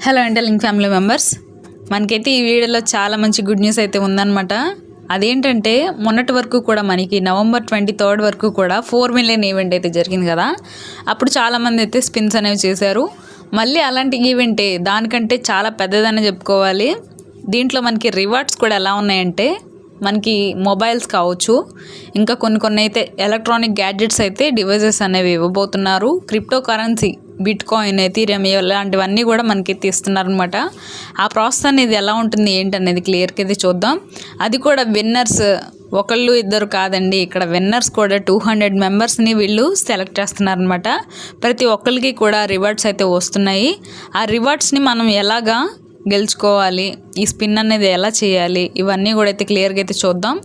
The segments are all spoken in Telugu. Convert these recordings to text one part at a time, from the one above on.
హలో అంటే లింక్ ఫ్యామిలీ మెంబర్స్ మనకైతే ఈ వీడియోలో చాలా మంచి గుడ్ న్యూస్ అయితే ఉందన్నమాట. అదేంటంటే మొన్నటి వరకు కూడా మనకి నవంబర్ ట్వంటీ థర్డ్ వరకు కూడా ఫోర్ మిలియన్ ఈవెంట్ అయితే జరిగింది కదా. అప్పుడు చాలామంది అయితే స్పిన్స్ అనేవి చేశారు. మళ్ళీ అలాంటి ఈవెంటే దానికంటే చాలా పెద్దదని చెప్పుకోవాలి. దీంట్లో మనకి రివార్డ్స్ కూడా ఎలా ఉన్నాయంటే మనకి మొబైల్స్ కావచ్చు ఇంకా కొన్ని కొన్ని అయితే ఎలక్ట్రానిక్ గ్యాడ్జెట్స్ అయితే డివైజెస్ అనేవి ఇవ్వబోతున్నారు. Crypto currency bitcoin Ethereum ఇలాంటివన్నీ కూడా మనకి తీస్తున్నారు అనమాట ఆ ప్రాసెస్ అనేది ఎలా ఉంటుంది ఏంటి అనేది క్లియర్గా అయితే చూద్దాం. అది కూడా విన్నర్స్ ఒకళ్ళు ఇద్దరు కాదండి ఇక్కడ విన్నర్స్ కూడా టూ హండ్రెడ్ మెంబర్స్ని వీళ్ళు సెలెక్ట్ చేస్తున్నారనమాట ప్రతి ఒక్కరికి కూడా రివార్డ్స్ అయితే వస్తున్నాయి. ఆ రివార్డ్స్ని మనం ఎలాగా గెలుచుకోవాలి ఈ స్పిన్ అనేది ఎలా చేయాలి ఇవన్నీ కూడా అయితే క్లియర్గా అయితే చూద్దాం.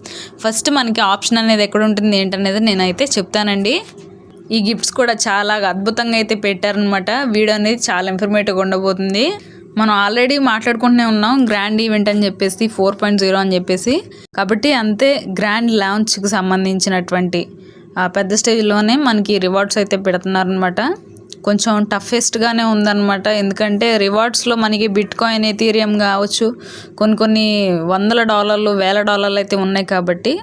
ఫస్ట్ మనకి ఆప్షన్ అనేది ఎక్కడ ఉంటుంది ఏంటనేది నేనైతే చెప్తానండి. ఈ గిఫ్ట్స్ కూడా చాలా అద్భుతంగా అయితే పెట్టారనమాట వీడియో అనేది చాలా ఇన్ఫర్మేటివ్గా ఉండబోతుంది. మనం ఆల్రెడీ మాట్లాడుకుంటూనే ఉన్నాం. గ్రాండ్ ఈవెంట్ అని చెప్పేసి ఫోర్ పాయింట్ జీరో అని చెప్పేసి. కాబట్టి అంతే గ్రాండ్ లాంచ్కి సంబంధించినటువంటి ఆ పెద్ద స్టేజ్లోనే మనకి రివార్డ్స్ అయితే పెడుతున్నారనమాట కొంచెం టఫెస్ట్గానే ఉందన్నమాట. ఎందుకంటే రివార్డ్స్లో మనకి బిట్ కాయిన్ ఎథీరియం కావచ్చు కొన్ని కొన్ని వందల డాలర్లు వేల డాలర్లు అయితే ఉన్నాయి కాబట్టి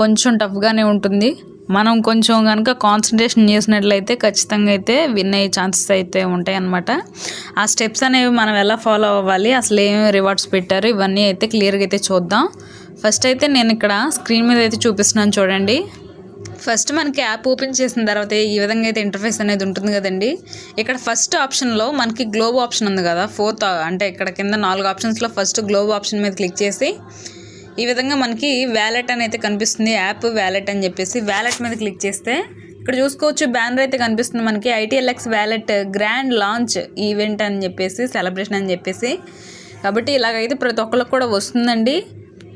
కొంచెం టఫ్గానే ఉంటుంది. మనం కొంచెం కనుక కాన్సన్ట్రేషన్ చేసినట్లయితే ఖచ్చితంగా అయితే విన్ అయ్యే ఛాన్సెస్ అయితే ఉంటాయి అనమాట ఆ స్టెప్స్ అనేవి మనం ఎలా ఫాలో అవ్వాలి అసలు ఏమేమి రివార్డ్స్ పెట్టారు ఇవన్నీ అయితే క్లియర్గా అయితే చూద్దాం. ఫస్ట్ అయితే నేను ఇక్కడ స్క్రీన్ మీద అయితే చూపిస్తున్నాను చూడండి. ఫస్ట్ మనకి యాప్ ఓపెన్ చేసిన తర్వాత ఈ విధంగా అయితే ఇంటర్ఫేస్ అనేది ఉంటుంది కదండి. ఇక్కడ ఫస్ట్ ఆప్షన్లో మనకి గ్లోబ్ ఆప్షన్ ఉంది కదా ఫోర్త్ అంటే ఇక్కడ కింద నాలుగు ఆప్షన్స్లో ఫస్ట్ గ్లోబ్ ఆప్షన్ మీద క్లిక్ చేసి ఈ విధంగా మనకి వ్యాలెట్ అని అయితే కనిపిస్తుంది యాప్ వ్యాలెట్ అని చెప్పేసి. వ్యాలెట్ మీద క్లిక్ చేస్తే ఇక్కడ చూసుకోవచ్చు బ్యానర్ అయితే కనిపిస్తుంది మనకి. ITLX wallet grand launch event అని చెప్పేసి సెలబ్రేషన్ అని చెప్పేసి. కాబట్టి ఇలాగైతే ప్రతి ఒక్కరికి కూడా వస్తుందండి.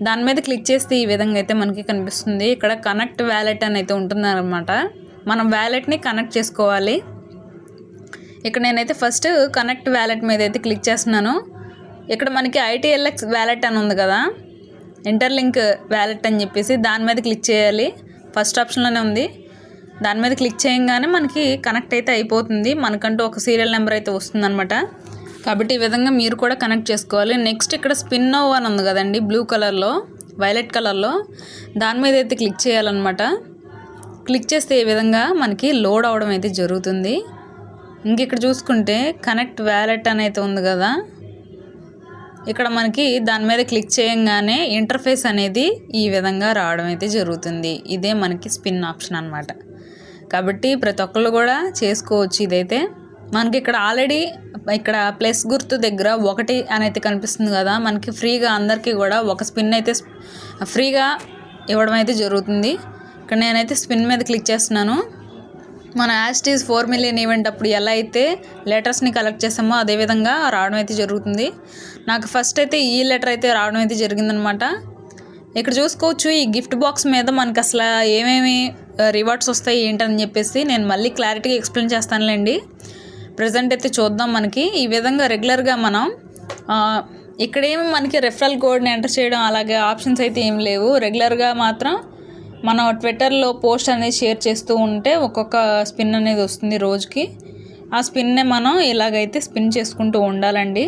దాని మీద క్లిక్ చేస్తే ఈ విధంగా అయితే మనకి కనిపిస్తుంది. ఇక్కడ కనెక్ట్ వ్యాలెట్ అని అయితే ఉంటుందన్నమాట. మనం వ్యాలెట్ని కనెక్ట్ చేసుకోవాలి. ఇక్కడ నేనైతే ఫస్ట్ కనెక్ట్ వ్యాలెట్ మీద అయితే క్లిక్ చేస్తున్నాను. ఇక్కడ మనకి ఐటీఎల్ఎక్స్ వ్యాలెట్ అని ఉంది కదా. ఇంటర్లింక్ వ్యాలెట్ అని చెప్పేసి దాని మీద క్లిక్ చేయాలి. ఫస్ట్ ఆప్షన్లోనే ఉంది. దాని మీద క్లిక్ చేయగానే మనకి కనెక్ట్ అయితే అయిపోతుంది. మనకంటూ ఒక సీరియల్ నెంబర్ అయితే వస్తుందన్నమాట. కాబట్టి ఈ విధంగా మీరు కూడా కనెక్ట్ చేసుకోవాలి. నెక్స్ట్ ఇక్కడ స్పిన్ ఓవ్ అని ఉంది కదండి బ్లూ కలర్లో వైలెట్ కలర్లో. దాని మీద అయితే క్లిక్ చేయాలన్నమాట. క్లిక్ చేస్తే ఈ విధంగా మనకి లోడ్ అవడం అయితే జరుగుతుంది. ఇంక ఇక్కడ చూసుకుంటే కనెక్ట్ వ్యాలెట్ అని అయితే ఉంది కదా. ఇక్కడ మనకి దాని మీద క్లిక్ చేయంగానే ఇంటర్ఫేస్ అనేది ఈ విధంగా రావడం అయితే జరుగుతుంది. ఇదే మనకి స్పిన్ ఆప్షన్ అనమాట కాబట్టి ప్రతి ఒక్కళ్ళు కూడా చేసుకోవచ్చు ఇదైతే. మనకి ఇక్కడ ఆల్రెడీ ఇక్కడ ప్లస్ గుర్తు దగ్గర ఒకటి అనేది కనిపిస్తుంది కదా మనకి ఫ్రీగా అందరికీ కూడా ఒక స్పిన్ అయితే ఫ్రీగా ఇవ్వడం అయితే జరుగుతుంది. ఇక్కడ నేనైతే స్పిన్ మీద క్లిక్ చేస్తున్నాను. మన యాస్టీస్ ఫోర్ మిలియన్ ఈవెంట్ అప్పుడు ఎలా అయితే లెటర్స్ని కలెక్ట్ చేసామో అదేవిధంగా రావడం అయితే జరుగుతుంది. నాకు ఫస్ట్ అయితే ఈ లెటర్ అయితే రావడం అయితే జరిగిందనమాట ఇక్కడ చూసుకోవచ్చు ఈ గిఫ్ట్ బాక్స్ మీద మనకు అసలు ఏమేమి రివార్డ్స్ వస్తాయి ఏంటని చెప్పేసి నేను మళ్ళీ క్లారిటీగా ఎక్స్ప్లెయిన్ చేస్తానులేండి. ప్రజెంట్ అయితే చూద్దాం మనకి. ఈ విధంగా రెగ్యులర్గా మనం ఇక్కడేమి మనకి రెఫరల్ కోడ్ని ఎంటర్ చేయడం అలాగే ఆప్షన్స్ అయితే ఏం లేవు. రెగ్యులర్గా మాత్రం మనం ట్విట్టర్లో పోస్ట్ అనేది షేర్ చేస్తూ ఉంటే ఒక్కొక్క స్పిన్ అనేది వస్తుంది రోజుకి. ఆ స్పిన్నే మనం ఇలాగైతే స్పిన్ చేసుకుంటూ ఉండాలండి.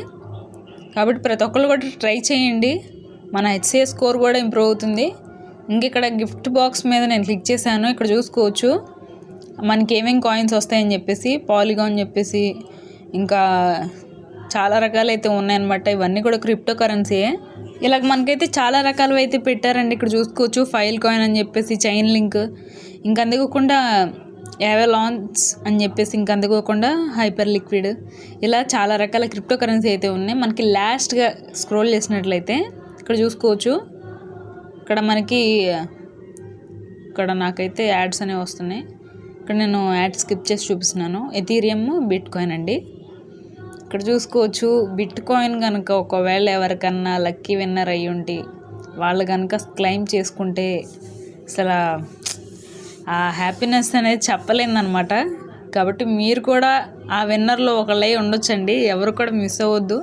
కాబట్టి ప్రతి ఒక్కరు కూడా ట్రై చేయండి. మన హెచ్సిఏ స్కోర్ కూడా ఇంప్రూవ్ అవుతుంది. ఇంక ఇక్కడ గిఫ్ట్ బాక్స్ మీద నేను క్లిక్ చేశాను. ఇక్కడ చూసుకోవచ్చు. మనకి ఏమేమి కాయిన్స్ వస్తాయని చెప్పేసి పాలిగాన్ చెప్పేసి ఇంకా చాలా రకాలు అయితే ఉన్నాయన్నమాట. ఇవన్నీ కూడా క్రిప్టో కరెన్సీయే ఇలాగ మనకైతే చాలా రకాలు అయితే పెట్టారండి. ఇక్కడ చూసుకోవచ్చు ఫైల్ కాయిన్ అని చెప్పేసి చైన్ లింక్. ఇంకా అందుకోకుండా యావెలాన్స్ అని చెప్పేసి ఇంకా అందుకోకుండా హైపర్ లిక్విడ్. ఇలా చాలా రకాల క్రిప్టో కరెన్సీ అయితే ఉన్నాయి. మనకి లాస్ట్గా స్క్రోల్ చేసినట్లయితే ఇక్కడ చూసుకోవచ్చు. ఇక్కడ మనకి ఇక్కడ నాకైతే యాడ్స్ అనేవి వస్తున్నాయి. ఇక్కడ నేను యాడ్ స్కిప్ చేసి చూపిస్తున్నాను. ఎథీరియం బిట్ కాయిన్ అండి. ఇక్కడ చూసుకోవచ్చు. బిట్ కాయిన్ కనుక ఒకవేళ ఎవరికన్నా లక్కీ విన్నర్ అయ్యి ఉంటే వాళ్ళు కనుక క్లెయిమ్ చేసుకుంటే అసలు ఆ హ్యాపీనెస్ అనేది చెప్పలేదన్నమాట కాబట్టి మీరు కూడా ఆ విన్నర్లో ఒకళ్ళై ఉండొచ్చండి. ఎవరు కూడా మిస్ అవ్వద్దు.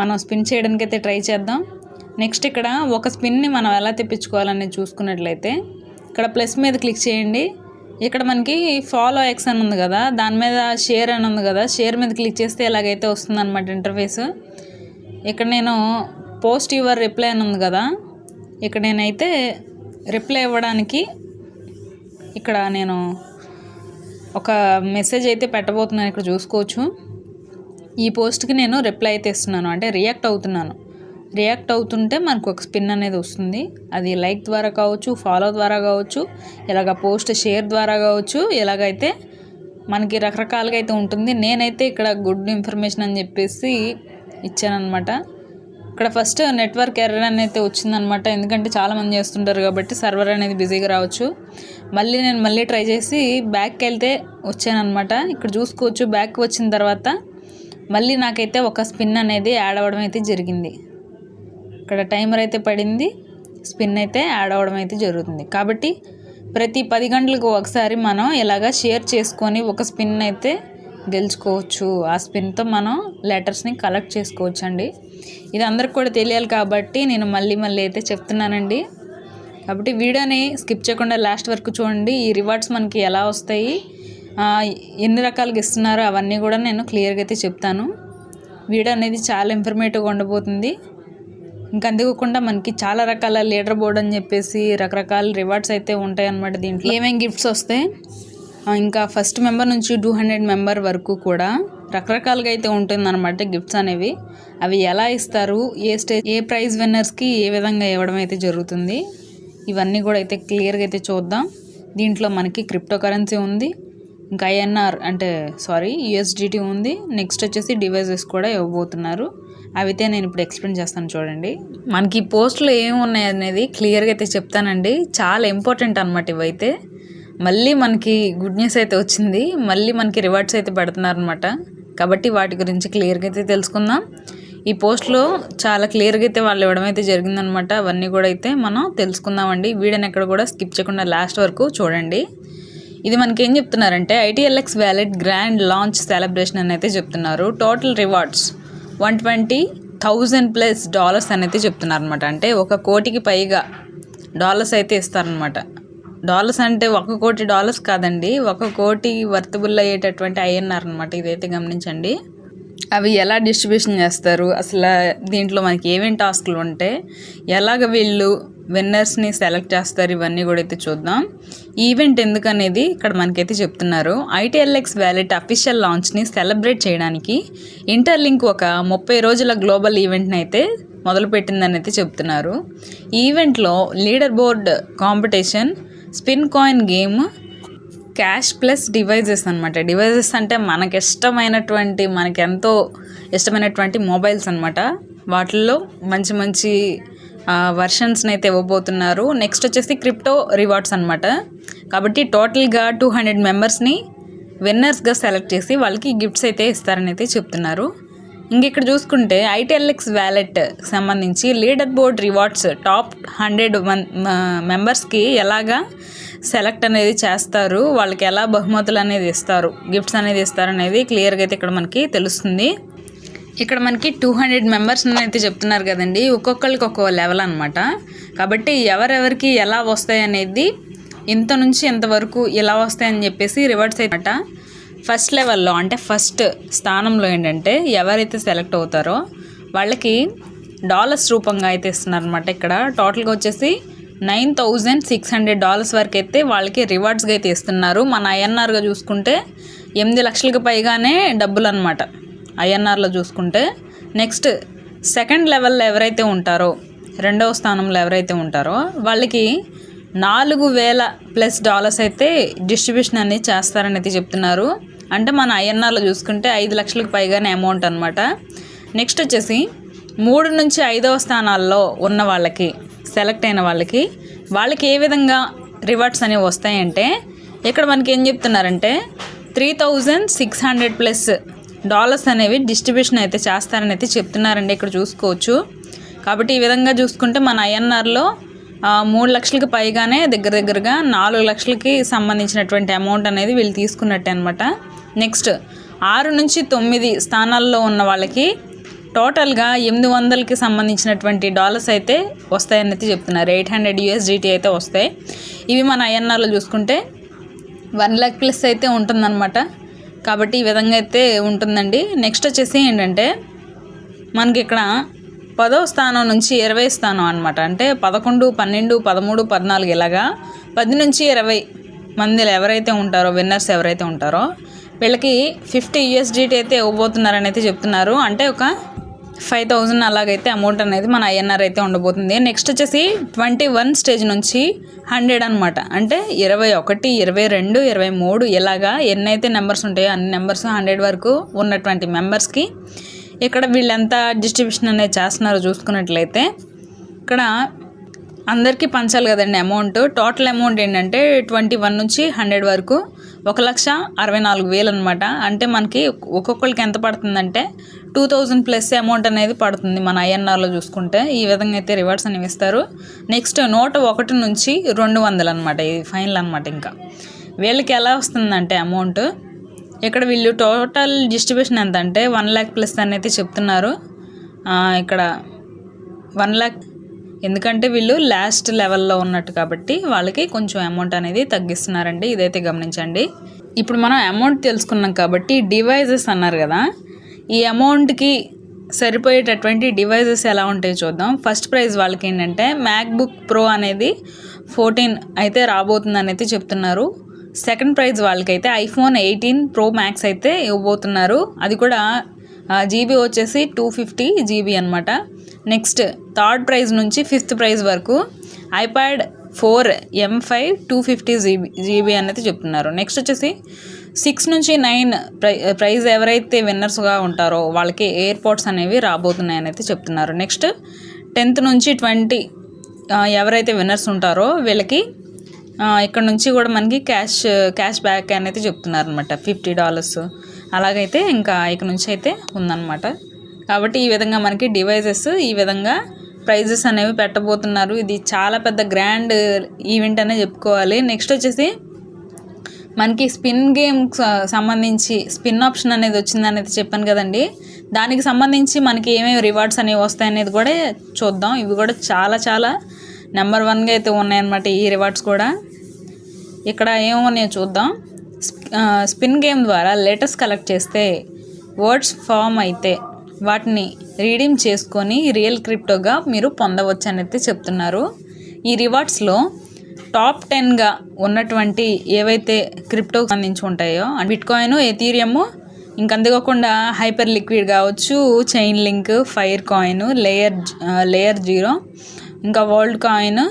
మనం స్పిన్ చేయడానికి అయితే ట్రై చేద్దాం. నెక్స్ట్ ఇక్కడ ఒక స్పిన్ని మనం ఎలా తెప్పించుకోవాలనేది చూసుకున్నట్లయితే ఇక్కడ ప్లస్ మీద క్లిక్ చేయండి. ఇక్కడ మనకి ఫాలో ఎక్స్ అని ఉంది కదా దాని మీద షేర్ అని ఉంది కదా షేర్ మీద క్లిక్ చేస్తే ఇలాగైతే వస్తుంది అనమాట ఇంటర్ఫేస్ ఇక్కడ నేను పోస్ట్ యువర్ రిప్లై అని ఉంది కదా ఇక్కడ నేనైతే రిప్లై ఇవ్వడానికి ఇక్కడ నేను ఒక మెసేజ్ అయితే పెట్టబోతున్నాను ఇక్కడ చూసుకోవచ్చు. ఈ పోస్ట్కి నేను రిప్లై అయితే ఇస్తున్నాను అంటే రియాక్ట్ అవుతున్నాను. రియాక్ట్ అవుతుంటే మనకు ఒక స్పిన్ అనేది వస్తుంది. అది లైక్ ద్వారా కావచ్చు ఫాలో ద్వారా కావచ్చు ఇలాగ పోస్ట్ షేర్ ద్వారా కావచ్చు ఇలాగైతే మనకి రకరకాలుగా అయితే ఉంటుంది. నేనైతే ఇక్కడ గుడ్ ఇన్ఫర్మేషన్ అని చెప్పేసి ఇచ్చానమాట ఇక్కడ ఫస్ట్ నెట్వర్క్ ఎర్రర్ అనేది అయితే వచ్చిందనమాట ఎందుకంటే చాలామంది చేస్తుంటారు కాబట్టి సర్వర్ అనేది బిజీగా రావచ్చు. మళ్ళీ నేను మళ్ళీ ట్రై చేసి బ్యాక్కి వెళ్తే వచ్చానమాట ఇక్కడ చూసుకోవచ్చు బ్యాక్ వచ్చిన తర్వాత మళ్ళీ నాకైతే ఒక స్పిన్ అనేది యాడ్ అవ్వడం అయితే జరిగింది. ఇక్కడ టైమర్ అయితే పడింది స్పిన్ అయితే యాడ్ అవ్వడం అయితే జరుగుతుంది. కాబట్టి ప్రతి పది గంటలకు ఒకసారి మనం ఇలాగ షేర్ చేసుకొని ఒక స్పిన్ అయితే గెలుచుకోవచ్చు. ఆ స్పిన్తో మనం లెటర్స్ని కలెక్ట్ చేసుకోవచ్చు అండి ఇది అందరికి కూడా తెలియాలి కాబట్టి నేను మళ్ళీ మళ్ళీ అయితే చెప్తున్నానండి. కాబట్టి వీడియోని స్కిప్ చేయకుండా లాస్ట్ వరకు చూడండి. ఈ రివార్డ్స్ మనకి ఎలా వస్తాయి ఎన్ని రకాలుగా ఇస్తున్నారో అవన్నీ కూడా నేను క్లియర్గా అయితే చెప్తాను. వీడియో అనేది చాలా ఇన్ఫర్మేటివ్గా ఉండబోతుంది. ఇంకా అందుకోకుండా మనకి చాలా రకాల లీడర్ బోర్డ్ అని చెప్పేసి రకరకాల రివార్డ్స్ అయితే ఉంటాయి అనమాట దీంట్లో. ఏమేమి గిఫ్ట్స్ వస్తాయి ఇంకా ఫస్ట్ మెంబర్ నుంచి టూ హండ్రెడ్ మెంబర్ వరకు కూడా రకరకాలుగా అయితే ఉంటుందన్నమాట గిఫ్ట్స్ అనేవి. అవి ఎలా ఇస్తారు ఏ స్టేజ్ ఏ ప్రైజ్ విన్నర్స్కి ఏ విధంగా ఇవ్వడం అయితే జరుగుతుంది ఇవన్నీ కూడా అయితే క్లియర్గా అయితే చూద్దాం. దీంట్లో మనకి క్రిప్టో కరెన్సీ ఉంది ఇంకా ఐఎన్ఆర్ అంటే సారీ యుఎస్డిటీ ఉంది నెక్స్ట్ వచ్చేసి డివైజెస్ కూడా ఇవ్వబోతున్నారు. అయితే నేను ఇప్పుడు ఎక్స్ప్లెయిన్ చేస్తాను చూడండి. మనకి ఈ పోస్ట్లో ఏమి అనేది క్లియర్గా అయితే చెప్తానండి. చాలా ఇంపార్టెంట్ అనమాట ఇవైతే. మళ్ళీ మనకి గుడ్ న్యూస్ అయితే వచ్చింది. మళ్ళీ మనకి రివార్డ్స్ అయితే పెడుతున్నారనమాట కాబట్టి వాటి గురించి క్లియర్గా అయితే తెలుసుకుందాం. ఈ పోస్ట్లో చాలా క్లియర్గా అయితే వాళ్ళు ఇవ్వడం అయితే జరిగిందనమాట అవన్నీ కూడా అయితే మనం తెలుసుకుందామండి. వీడియోని ఎక్కడ కూడా స్కిప్ చేయకుండా లాస్ట్ వరకు చూడండి. ఇది మనకి ఏం చెప్తున్నారంటే ITLX wallet grand launch celebration అని అయితే చెప్తున్నారు. Total rewards one twenty thousand plus dollars అనేది చెప్తున్నారనమాట చెప్తున్నారు అనమాట అంటే ఒక కోటికి పైగా డాలర్స్ అయితే ఇస్తారనమాట డాలర్స్ అంటే ఒక కోటి డాలర్స్ కాదండి ఒక కోటి వర్తబుల్ అయ్యేటటువంటి ఐఎన్ఆర్ అనమాట ఇదైతే గమనించండి. అవి ఎలా డిస్ట్రిబ్యూషన్ చేస్తారు? అసలు దీంట్లో మనకి ఏమేమి టాస్క్లు ఉంటాయి ఎలాగ వీళ్ళు విన్నర్స్ని సెలెక్ట్ చేస్తారు? ఇవన్నీ కూడా అయితే చూద్దాం. ఈవెంట్ ఎందుకనేది ఇక్కడ మనకైతే చెప్తున్నారు. ఐటీఎల్ఎక్స్ వ్యాలెట్ అఫీషియల్ లాంచ్ని సెలబ్రేట్ చేయడానికి ఇంటర్లింక్ ఒక ముప్పై రోజుల గ్లోబల్ ఈవెంట్ని అయితే మొదలుపెట్టిందని అయితే చెప్తున్నారు. ఈవెంట్లో leaderboard competition spin coin game cash plus devices అనమాట డివైజెస్ అంటే మనకి ఇష్టమైనటువంటి మనకెంతో ఇష్టమైనటువంటి మొబైల్స్ అనమాట వాటిల్లో మంచి మంచి వర్షన్స్ని అయితే ఇవ్వబోతున్నారు. నెక్స్ట్ వచ్చేసి క్రిప్టో రివార్డ్స్ అనమాట కాబట్టి టోటల్గా టూ హండ్రెడ్ మెంబర్స్ని విన్నర్స్గా సెలెక్ట్ చేసి వాళ్ళకి గిఫ్ట్స్ అయితే ఇస్తారని అయితే చెప్తున్నారు. ఇంక ఇక్కడ చూసుకుంటే ఐటీఎల్ఎక్స్ వ్యాలెట్ సంబంధించి leaderboard rewards top hundred one మెంబర్స్కి ఎలాగా సెలెక్ట్ అనేది చేస్తారు వాళ్ళకి ఎలా బహుమతులు అనేది ఇస్తారు గిఫ్ట్స్ అనేది ఇస్తారు అనేది క్లియర్గా అయితే ఇక్కడ మనకి తెలుస్తుంది. ఇక్కడ మనకి టూ హండ్రెడ్ మెంబర్స్ అయితే చెప్తున్నారు కదండి. ఒక్కొక్కరికి ఒక్కొక్క లెవెల్ అనమాట కాబట్టి ఎవరెవరికి ఎలా వస్తాయి అనేది ఇంత నుంచి ఇంతవరకు ఎలా వస్తాయని చెప్పేసి రివార్డ్స్ అయితే ఫస్ట్ లెవెల్లో అంటే ఫస్ట్ స్థానంలో ఏంటంటే ఎవరైతే సెలెక్ట్ అవుతారో వాళ్ళకి డాలర్స్ రూపంగా అయితే ఇస్తున్నారు అనమాట ఇక్కడ. టోటల్గా వచ్చేసి nine thousand six hundred dollars వరకు అయితే వాళ్ళకి రివార్డ్స్గా అయితే ఇస్తున్నారు. మన ఐఎన్ఆర్గా చూసుకుంటే ఎనిమిది లక్షలకు పైగానే డబ్బులు అనమాట ఐఎన్ఆర్లో చూసుకుంటే నెక్స్ట్ సెకండ్ లెవెల్లో ఎవరైతే ఉంటారో రెండవ స్థానంలో ఎవరైతే ఉంటారో వాళ్ళకి నాలుగు వేల ప్లస్ డాలర్స్ అయితే డిస్ట్రిబ్యూషన్ అనేది చేస్తారని అయితే చెప్తున్నారు. అంటే మన ఐఎన్ఆర్లో చూసుకుంటే ఐదు లక్షలకు పైగానే అమౌంట్ అనమాట నెక్స్ట్ వచ్చేసి మూడు నుంచి ఐదవ స్థానాల్లో ఉన్న వాళ్ళకి సెలెక్ట్ అయిన వాళ్ళకి వాళ్ళకి ఏ విధంగా రివార్డ్స్ అనేవి వస్తాయంటే ఇక్కడ మనకి ఏం చెప్తున్నారంటే three thousand six hundred plus dollars అనేవి డిస్ట్రిబ్యూషన్ అయితే చేస్తారని అయితే చెప్తున్నారండి ఇక్కడ చూసుకోవచ్చు. కాబట్టి ఈ విధంగా చూసుకుంటే మన ఐఎన్ఆర్లో మూడు లక్షలకి పైగానే దగ్గర దగ్గరగా నాలుగు లక్షలకి సంబంధించినటువంటి అమౌంట్ అనేది వీళ్ళు తీసుకున్నట్టే అనమాట నెక్స్ట్ ఆరు నుంచి తొమ్మిది స్థానాల్లో ఉన్న వాళ్ళకి టోటల్గా ఎనిమిది వందలకి సంబంధించినటువంటి డాలర్స్ అయితే వస్తాయని అయితే చెప్తున్నారు. ఎయిట్ హండ్రెడ్ యూఎస్డిటీ అయితే వస్తాయి. ఇవి మన ఐఎన్ఆర్లో చూసుకుంటే వన్ ల్యాక్ ప్లస్ అయితే ఉంటుందన్నమాట. కాబట్టి ఈ విధంగా అయితే ఉంటుందండి. నెక్స్ట్ వచ్చేసి ఏంటంటే మనకి ఇక్కడ పదో స్థానం నుంచి ఇరవై స్థానం అనమాట అంటే పదకొండు పన్నెండు పదమూడు పద్నాలుగు ఇలాగా పది నుంచి ఇరవై మందిలో ఎవరైతే ఉంటారో విన్నర్స్ ఎవరైతే ఉంటారో వీళ్ళకి ఫిఫ్టీ యూఎస్డిటీ అయితే ఇవ్వబోతున్నారని అయితే చెప్తున్నారు. అంటే ఒక ఫైవ్ థౌజండ్ అలాగైతే అమౌంట్ అనేది మన ఐఎన్ఆర్ అయితే ఉండబోతుంది. నెక్స్ట్ వచ్చేసి ట్వంటీ వన్ స్టేజ్ నుంచి హండ్రెడ్ అనమాట అంటే ఇరవై ఒకటి ఇరవై రెండు ఇరవై మూడు ఇలాగా ఎన్నైతే నెంబర్స్ ఉంటాయో అన్ని నెంబర్స్ హండ్రెడ్ వరకు ఉన్నటువంటి మెంబర్స్కి ఇక్కడ వీళ్ళెంత డిస్ట్రిబ్యూషన్ అనేది చేస్తున్నారో చూసుకున్నట్లయితే ఇక్కడ అందరికీ పంచాలి కదండి అమౌంట్. టోటల్ అమౌంట్ ఏంటంటే ట్వంటీ వన్ నుంచి హండ్రెడ్ వరకు. ఒక లక్ష అరవై నాలుగు వేలు అనమాట అంటే మనకి ఒక్కొక్కరికి ఎంత పడుతుందంటే టూ థౌజండ్ ప్లస్ అమౌంట్ అనేది పడుతుంది మన ఐఎన్ఆర్లో చూసుకుంటే. ఈ విధంగా అయితే రివార్డ్స్ అనేవి ఇస్తారు. నెక్స్ట్ నూట ఒకటి నుంచి రెండు వందలు అనమాట ఇది ఫైనల్ అనమాట ఇంకా. వీళ్ళకి ఎలా వస్తుందంటే అమౌంట్ ఇక్కడ వీళ్ళు టోటల్ డిస్ట్రిబ్యూషన్ ఎంత అంటే వన్ ల్యాక్ ప్లస్ అనేది చెప్తున్నారు. ఇక్కడ వన్ ల్యాక్ ఎందుకంటే వీళ్ళు లాస్ట్ లెవెల్లో ఉన్నట్టు కాబట్టి వాళ్ళకి కొంచెం అమౌంట్ అనేది తగ్గిస్తున్నారండి. ఇదైతే గమనించండి. ఇప్పుడు మనం అమౌంట్ తెలుసుకున్నాం కాబట్టి డివైజెస్ అన్నారు కదా. ఈ అమౌంట్కి సరిపోయేటటువంటి డివైజెస్ ఎలా ఉంటాయో చూద్దాం. ఫస్ట్ ప్రైజ్ వాళ్ళకి ఏంటంటే మ్యాక్బుక్ ప్రో అనేది ఫోర్టీన్ అయితే రాబోతుందని అయితే చెప్తున్నారు. సెకండ్ ప్రైజ్ వాళ్ళకైతే ఐఫోన్ ఎయిటీన్ ప్రో మ్యాక్స్ అయితే ఇవ్వబోతున్నారు. అది కూడా జీబీ వచ్చేసి టూ ఫిఫ్టీ జీబీ అనమాట నెక్స్ట్ థర్డ్ ప్రైజ్ నుంచి ఫిఫ్త్ ప్రైజ్ వరకు iPad four M five two fifty GB GB అనేది చెప్తున్నారు. నెక్స్ట్ వచ్చేసి సిక్స్ నుంచి నైన్ ప్రై ప్రైజ్ ఎవరైతే విన్నర్స్గా ఉంటారో వాళ్ళకి ఎయిర్పోర్ట్స్ అనేవి రాబోతున్నాయని అయితే చెప్తున్నారు. నెక్స్ట్ టెన్త్ నుంచి ట్వంటీ ఎవరైతే విన్నర్స్ ఉంటారో వీళ్ళకి ఇక్కడ నుంచి కూడా మనకి క్యాష్ క్యాష్ బ్యాక్ అనేది చెప్తున్నారు అనమాట ఫిఫ్టీ డాలర్స్ అలాగైతే ఇంకా ఇక నుంచి అయితే ఉందన్నమాట. కాబట్టి ఈ విధంగా మనకి డివైజెస్ ఈ విధంగా ప్రైజెస్ అనేవి పెట్టబోతున్నారు. ఇది చాలా పెద్ద గ్రాండ్ ఈవెంట్ అనే చెప్పుకోవాలి. నెక్స్ట్ వచ్చేసి మనకి స్పిన్ గేమ్ సంబంధించి స్పిన్ ఆప్షన్ అనేది వచ్చింది అనేది చెప్పాను కదండి. దానికి సంబంధించి మనకి ఏమేమి రివార్డ్స్ అనేవి వస్తాయనేది కూడా చూద్దాం. ఇవి కూడా చాలా చాలా నెంబర్ వన్గా అయితే ఉన్నాయన్నమాట ఈ రివార్డ్స్ కూడా. ఇక్కడ ఏమున్నాయో చూద్దాం. స్పిన్ గేమ్ ద్వారా లెటర్స్ కలెక్ట్ చేస్తే వర్డ్స్ ఫామ్ అయితే వాటిని రీడీమ్ చేసుకొని రియల్ క్రిప్టోగా మీరు పొందవచ్చు అని అయితే చెప్తున్నారు. ఈ రివార్డ్స్లో టాప్ టెన్గా ఉన్నటువంటి ఏవైతే క్రిప్టోకి సంబంధించి ఉంటాయో బిట్ కాయిన్ ఎథీరియము ఇంక హైపర్ లిక్విడ్ కావచ్చు Chainlink fire coin layer layer zero ఇంకా వరల్డ్ కాయిన్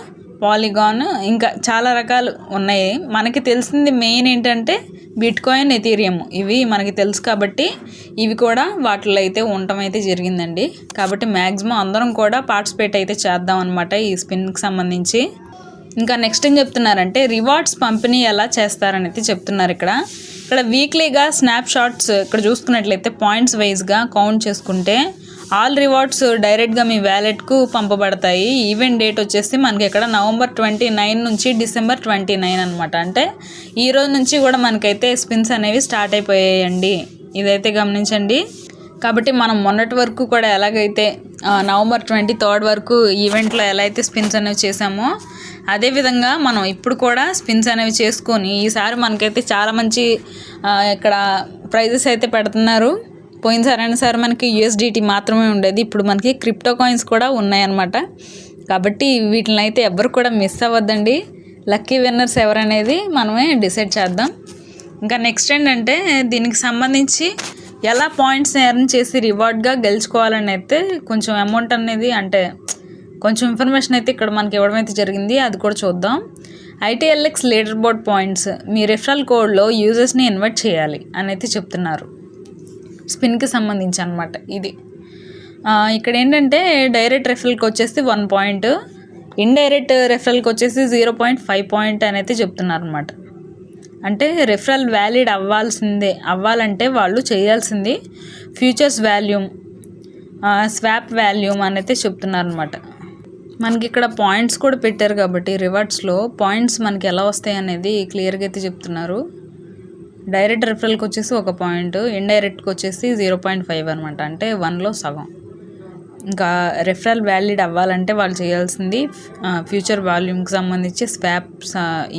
పాలిగాన్ ఇంకా చాలా రకాలు ఉన్నాయి. మనకి తెలిసింది మెయిన్ ఏంటంటే బిట్ కాయిన్ ఎథీరియం. ఇవి మనకి తెలుసు కాబట్టి ఇవి కూడా వాటిలో అయితే ఉండటం అయితే జరిగిందండి. కాబట్టి మ్యాక్సిమం అందరం కూడా పార్టిసిపేట్ అయితే చేద్దాం అనమాట ఈ స్పిన్కి సంబంధించి. ఇంకా నెక్స్ట్ ఏం చెప్తున్నారంటే రివార్డ్స్ పంపిణీ ఎలా చేస్తారని అయితే చెప్తున్నారు ఇక్కడ. ఇక్కడ వీక్లీగా స్నాప్ షాట్స్ ఇక్కడ చూసుకున్నట్లయితే పాయింట్స్ వైజ్గా కౌంట్ చేసుకుంటే ఆల్ రివార్డ్స్ డైరెక్ట్గా మీ వ్యాలెట్కు పంపబడతాయి. ఈవెంట్ డేట్ వచ్చేసి మనకి ఇక్కడ నవంబర్ ట్వంటీ నైన్ నుంచి డిసెంబర్ ట్వంటీ నైన్ అనమాట అంటే ఈ రోజు నుంచి కూడా మనకైతే స్పిన్స్ అనేవి స్టార్ట్ అయిపోయాయండి. ఇదైతే గమనించండి. కాబట్టి మనం మొన్నటి వరకు కూడా ఎలాగైతే నవంబర్ ట్వంటీ థర్డ్ వరకు ఈవెంట్లో ఎలా అయితే స్పిన్స్ అనేవి చేసామో అదేవిధంగా మనం ఇప్పుడు కూడా స్పిన్స్ అనేవి చేసుకొని ఈసారి మనకైతే చాలా మంచి ఇక్కడ ప్రైజెస్ అయితే పెడుతున్నారు. పోయినసారైనా అయినా సరే మనకి యూఎస్డిటీ మాత్రమే ఉండేది. ఇప్పుడు మనకి క్రిప్టో కాయిన్స్ కూడా ఉన్నాయన్నమాట. కాబట్టి వీటిని అయితే ఎవ్వరు కూడా మిస్ అవ్వద్దండి. లక్కీ విన్నర్స్ ఎవరనేది మనమే డిసైడ్ చేద్దాం. ఇంకా నెక్స్ట్ ఏంటంటే దీనికి సంబంధించి ఎలా పాయింట్స్ ఎర్న్ చేసి రివార్డ్గా గెలుచుకోవాలని అయితే కొంచెం అమౌంట్ అనేది అంటే కొంచెం ఇన్ఫర్మేషన్ అయితే ఇక్కడ మనకి ఇవ్వడం అయితే జరిగింది. అది కూడా చూద్దాం. ఐటీఎల్ఎక్స్ లీడర్ బోర్డ్ పాయింట్స్ మీ రిఫరల్ కోడ్లో యూజర్స్ని ఇన్వైట్ చేయాలి అని అయితే చెప్తున్నారు. స్పిన్కి సంబంధించి అనమాట ఇది. ఇక్కడ ఏంటంటే డైరెక్ట్ రెఫరల్కి వచ్చేసి వన్ పాయింట్ ఇండైరెక్ట్ రెఫరల్కి వచ్చేసి జీరో పాయింట్ ఫైవ్ పాయింట్ అని అయితే చెప్తున్నారు అనమాట అంటే రెఫరల్ వ్యాలిడ్ అవ్వాల్సిందే అవ్వాలంటే వాళ్ళు చేయాల్సింది ఫ్యూచర్స్ వాల్యూమ్ స్వాప్ వాల్యూమ్ అని అయితే చెప్తున్నారు అనమాట మనకి ఇక్కడ పాయింట్స్ కూడా పెట్టారు కాబట్టి రివార్డ్స్లో పాయింట్స్ మనకి ఎలా వస్తాయి అనేది క్లియర్గా అయితే చెప్తున్నారు. డైరెక్ట్ రిఫరల్కి వచ్చేసి ఒక పాయింట్ ఇండైరెక్ట్కి వచ్చేసి జీరో పాయింట్ ఫైవ్ అనమాట. అంటే వన్లో సగం. ఇంకా రెఫరల్ వ్యాలిడ్ అవ్వాలంటే వాళ్ళు చేయాల్సింది ఫ్యూచర్ వాల్యూమ్కి సంబంధించి స్వాప్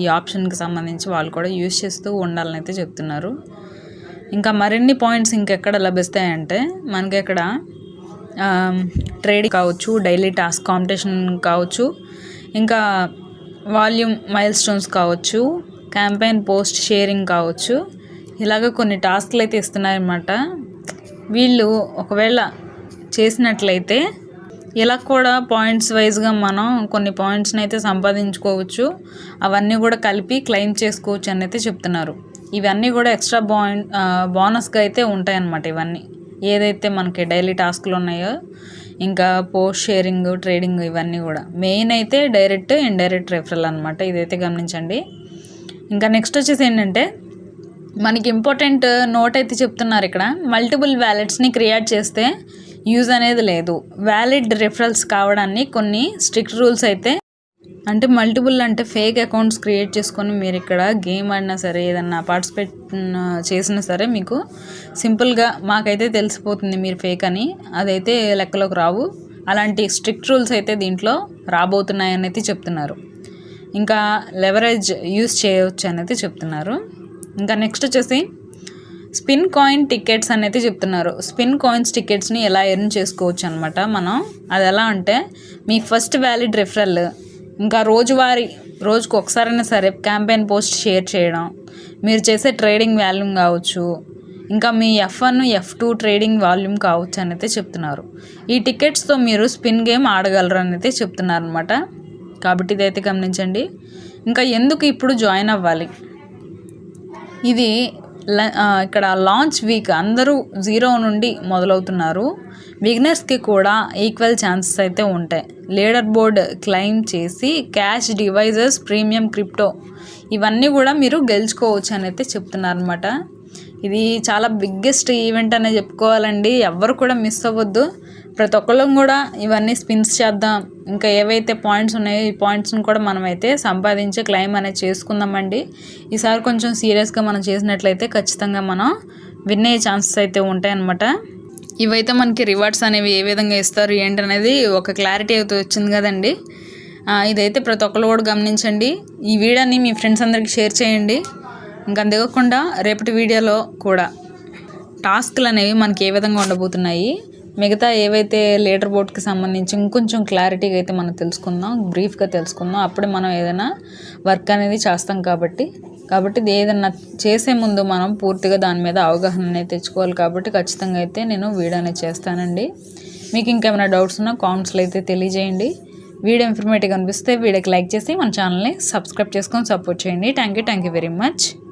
ఈ ఆప్షన్కి సంబంధించి వాళ్ళు కూడా యూజ్ చేస్తూ ఉండాలని అయితే చెప్తున్నారు. ఇంకా మరిన్ని పాయింట్స్ ఇంకెక్కడ లభిస్తాయంటే మనకి ఇక్కడ ట్రేడ్ కావచ్చు డైలీ టాస్క్ కాంపిటీషన్ కావచ్చు ఇంకా వాల్యూమ్ మైల్ స్టోన్స్ కావచ్చు క్యాంపెయిన్ పోస్ట్ షేరింగ్ కావచ్చు ఇలాగ కొన్ని టాస్క్లు అయితే ఇస్తున్నారన్నమాట వీళ్ళు ఒకవేళ చేసినట్లయితే ఇలా కూడా పాయింట్స్ వైజ్గా మనం కొన్ని పాయింట్స్ని అయితే సంపాదించుకోవచ్చు. అవన్నీ కూడా కలిపి క్లెయిమ్ చేసుకోవచ్చు అని అయితే చెప్తున్నారు. ఇవన్నీ కూడా ఎక్స్ట్రా బాయిన్ బోనస్గా అయితే ఉంటాయన్నమాట ఇవన్నీ. ఏదైతే మనకి డైలీ టాస్క్లు ఉన్నాయో ఇంకా పోస్ట్ షేరింగ్ ట్రేడింగ్ ఇవన్నీ కూడా. మెయిన్ అయితే డైరెక్ట్ ఇండైరెక్ట్ రెఫరల్ అనమాట ఇదైతే గమనించండి. ఇంకా నెక్స్ట్ వచ్చేసి ఏంటంటే మనకి ఇంపార్టెంట్ నోట్ అయితే చెప్తున్నారు ఇక్కడ. మల్టిపుల్ వ్యాలెట్స్ని క్రియేట్ చేస్తే యూజ్ అనేది లేదు. వ్యాలిడ్ రిఫరల్స్ కావడాన్ని కొన్ని స్ట్రిక్ట్ రూల్స్ అయితే అంటే మల్టిపుల్ అంటే ఫేక్ అకౌంట్స్ క్రియేట్ చేసుకొని మీరు ఇక్కడ గేమ్ ఆడినా సరే ఏదన్నా పార్టిసిపేట్ చేసినా సరే మీకు సింపుల్గా మాకైతే తెలిసిపోతుంది మీరు ఫేక్ అని. అదైతే లెక్కలోకి రావు. అలాంటి స్ట్రిక్ట్ రూల్స్ అయితే దీంట్లో రాబోతున్నాయని అయితే చెప్తున్నారు. ఇంకా లెవరేజ్ యూస్ చేయవచ్చు అని అయితే చెప్తున్నారు. ఇంకా నెక్స్ట్ వచ్చేసి స్పిన్ కాయిన్ టికెట్స్ అనేది చెప్తున్నారు. స్పిన్ కాయిన్స్ టికెట్స్ని ఎలా ఎర్న్ చేసుకోవచ్చు అనమాట మనం. అది ఎలా అంటే మీ ఫస్ట్ వ్యాలిడ్ రెఫరల్ ఇంకా రోజువారీ రోజుకు ఒకసారైనా సరే క్యాంపెయిన్ పోస్ట్ షేర్ చేయడం మీరు చేసే ట్రేడింగ్ వాల్యూమ్ కావచ్చు ఇంకా మీ F one F two trading volume కావచ్చు అని అయితే చెప్తున్నారు. ఈ టికెట్స్తో మీరు స్పిన్ గేమ్ ఆడగలరు అని అయితే చెప్తున్నారు అనమాట కాబట్టి ఇదైతే గమనించండి. ఇంకా ఎందుకు ఇప్పుడు జాయిన్ అవ్వాలి? ఇది ల- ఇక్కడ లాంచ్ వీక్ అందరూ జీరో నుండి మొదలవుతున్నారు. బిగినర్స్కి కూడా ఈక్వల్ ఛాన్సెస్ అయితే ఉంటాయి. లీడర్ బోర్డ్ క్లెయిమ్ చేసి క్యాష్ డివైజెస్ ప్రీమియం క్రిప్టో ఇవన్నీ కూడా మీరు గెలుచుకోవచ్చు అని అయితే చెప్తున్నారనమాట ఇది చాలా బిగ్గెస్ట్ ఈవెంట్ అనే చెప్పుకోవాలండి. ఎవ్వరు కూడా మిస్ అవ్వద్దు. ప్రతి ఒక్కళ్ళం కూడా ఇవన్నీ స్పిన్స్ చేద్దాం. ఇంకా ఏవైతే పాయింట్స్ ఉన్నాయో ఈ పాయింట్స్ని కూడా మనమైతే సంపాదించి క్లెయిమ్ అనేది చేసుకుందామండి. ఈసారి కొంచెం సీరియస్గా మనం చేసినట్లయితే ఖచ్చితంగా మనం విన్ అయ్యే ఛాన్సెస్ అయితే ఉంటాయన్నమాట. ఇవైతే మనకి రివార్డ్స్ అనేవి ఏ విధంగా ఇస్తారు ఏంటనేది ఒక క్లారిటీ అయితే వచ్చింది కదండి. ఇదైతే ప్రతి ఒక్కరు కూడా గమనించండి. ఈ వీడియోని మీ ఫ్రెండ్స్ అందరికీ షేర్ చేయండి. ఇంకా అంతేకాకుండా రేపటి వీడియోలో కూడా టాస్క్లు అనేవి మనకి ఏ విధంగా ఉండబోతున్నాయి. మిగతా ఏవైతే లీడర్ బోర్డ్కి సంబంధించి ఇంకొంచెం క్లారిటీగా అయితే మనం తెలుసుకుందాం బ్రీఫ్గా తెలుసుకుందాం. అప్పుడే మనం ఏదైనా వర్క్ అనేది చేస్తాం కాబట్టి. కాబట్టి ఇది ఏదైనా చేసే ముందు మనం పూర్తిగా దాని మీద అవగాహన అనేది తెచ్చుకోవాలి కాబట్టి ఖచ్చితంగా అయితే నేను వీడియో అనేది చేస్తానండి. మీకు ఇంకేమైనా డౌట్స్ ఉన్నా కామెంట్స్లో అయితే తెలియజేయండి. వీడియో ఇన్ఫర్మేటివ్ అనిపిస్తే వీడియోకి లైక్ చేసి మన ఛానల్ని సబ్స్క్రైబ్ చేసుకొని సపోర్ట్ చేయండి. Thank you thank you very much